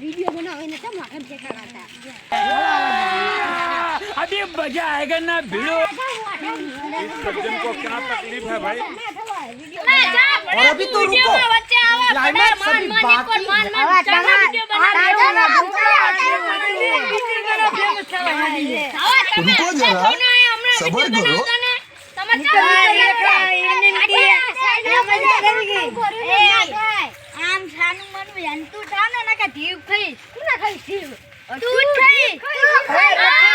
Video બનાવીને કેમ આખર દેખાડતા अभी मजा आएगा ना भिड़ो सज्जन को क्या तकलीफ है भाई और अभी तो रुको માન આમ સાનું મન ખાઈ. તું ના ખાઈ તું ખાઈ તું ખાઈ.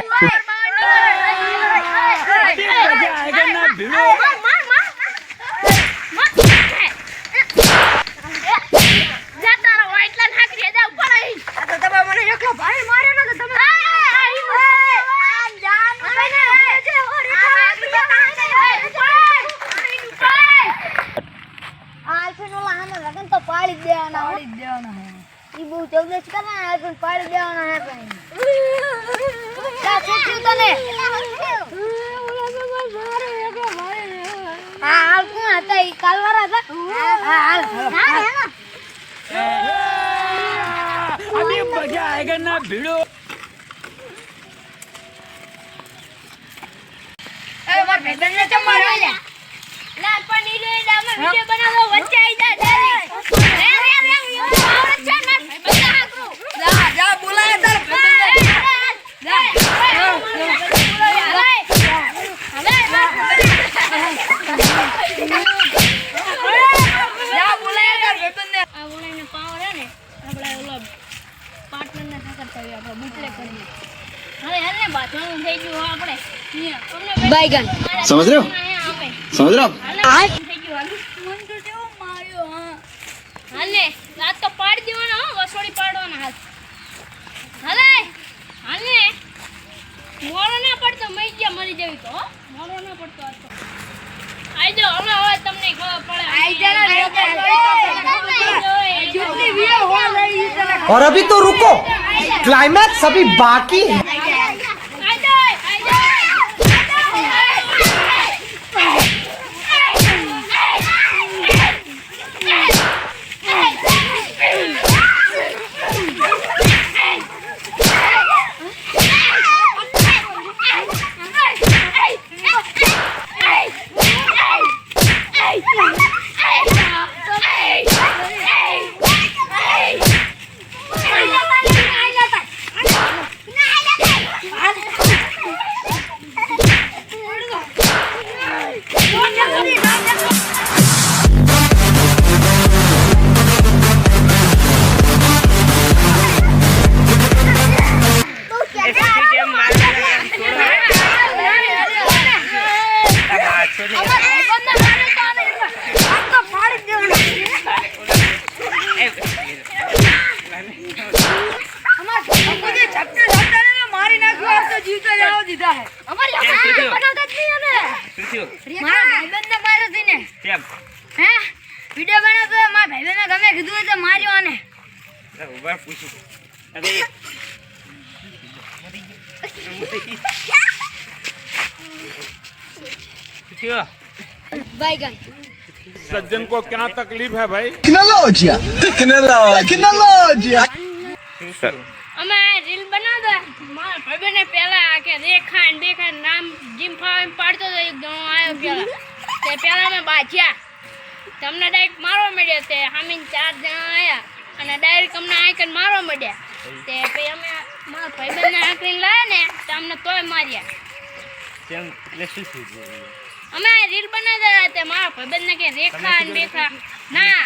પાડી દેવાના હે પણ જા પૂછ્યું તને હા હાલ કોણ હતા ઈ કાલવારા હતા હા હાલ अभी मजा आएगा ना भिड़ो એ માર ભાઈબંધ ને ચમ મારવા લ્યા લા પણ ઈ રે ડામાં વિડિયો બનાવો વચ્ચે આઈ જા અહીંયા અમને બાયગન समझ रहे हो આપે समझ रहे हो હાલે થઈ ગયું હાલ મન તો કેવો માર્યો હા હાલે આ તો પાડી દેવાના હો વસોડી પાડવાના હાલ હાલે હાલે મોરો ના પડતો મઈ ગયા મરી જવી તો હો. મોરો ના પડતો આ તો આઈ જાઓ હવે હવે તમને ખબર પડે આઈ જા ને જેટલી વિડિયો હો લઈ ઈ તને और अभी तो रुको क्लाइमैक्स अभी बाकी है 你先出去，你先。જીવતો જાવ દીધા હે અમારી હાથ બનાવતા જ નહીં અમે મારા ભાઈબંધ ને માર્યો છે ને હે વિડિયો બનાવતો મારા ભાઈબંધ ગમે કીધું હોય તો માર્યો આને બાયગન सज्जन को क्या तकलीफ है भाई टेक्नोलॉजी टेक्नोलॉजी टेक्नोलॉजी અમે રીલ બનાવતા મારા ભાઈબંધને પહેલા કે રેખાન બેખાન નામ જીમ ફાવે પાડતો હતો એક જણો આવ્યો પેલા. તે પેલા અમે બાજ્યા તમને ડાયરેક્ટ મારવા મળ્યો તે હામીન ચાર જણા આવ્યા અને ડાયરેક્ટ અમને આઈકન મારવા મળ્યા. તે પછી અમે મારા ભાઈબંધને આંકડીને લાવ્યા ને તો અમને તોય માર્યા. તેમ એટલે શું થયું? અમે રીલ બનાવતા હતા તે મારા ભાઈબંધને કે રેખા ને બેખા ના.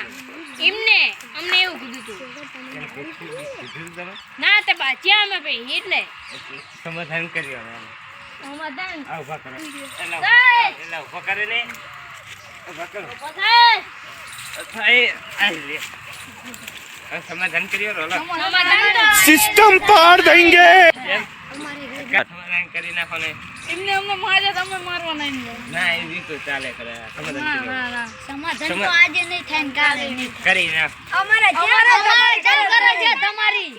એમને અમને એવું કીધું હતું ના તે બાચ્યા અમે ભાઈ એટલે. સમાધાન કર્યું અમે. સમાધાન. આ ઊભા કરો. એલા સાહેબ! ઊભા કરે ને. ઊભા કરો. પસાય થાય. આ લે. હવે સમાધાન કર્યું રોલો. સમાધાન તો સમાધાન કરી નાખો ને એમને અમને માર્યા તમે મારવાના એમને ના એ રીતું ચાલે કરે સમાધાન ના ના ના સમાધાન તો આજે નહીં થાય ને કાલે નહીં કરી નાખ અમારે અમારે ચાલ કરો છે તમારી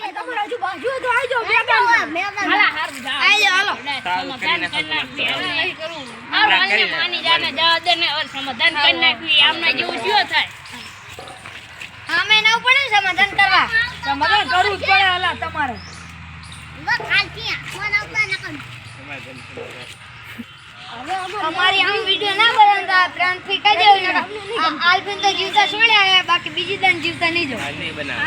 હાલા હારું જા આજો, હાલો. સમાધાન કરી નાખો નહીં કરવું ના, હાલો કરી અન્ય નાખો. માની જાને જવા દે ને હવે સમાધાન કરી નાખવી આમને જેવું થયો થાય અમે ના પડે સમાધાન કરવા સમાધાન કરવું જ પડે હાલા તમારે. અમારી આમ વીડિયો ના બનાવતા તો પ્રાણ ફેંકાઈ દેવું આલ્ફિન તો જીવતા છોડ્યા બાકી બીજી દન જીવતા નહીં જો નહીં બનાવ.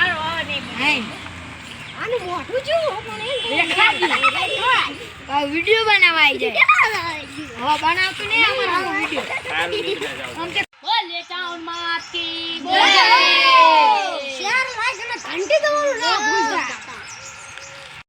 વીડિયો બનાવાય જાય. હવે બનાવતો નહીં અમારો વીડિયો બોલે ટાઉનમાં બોલે. શેર વાઇસ ને ઘંટી દવાનું ના ભૂલતા.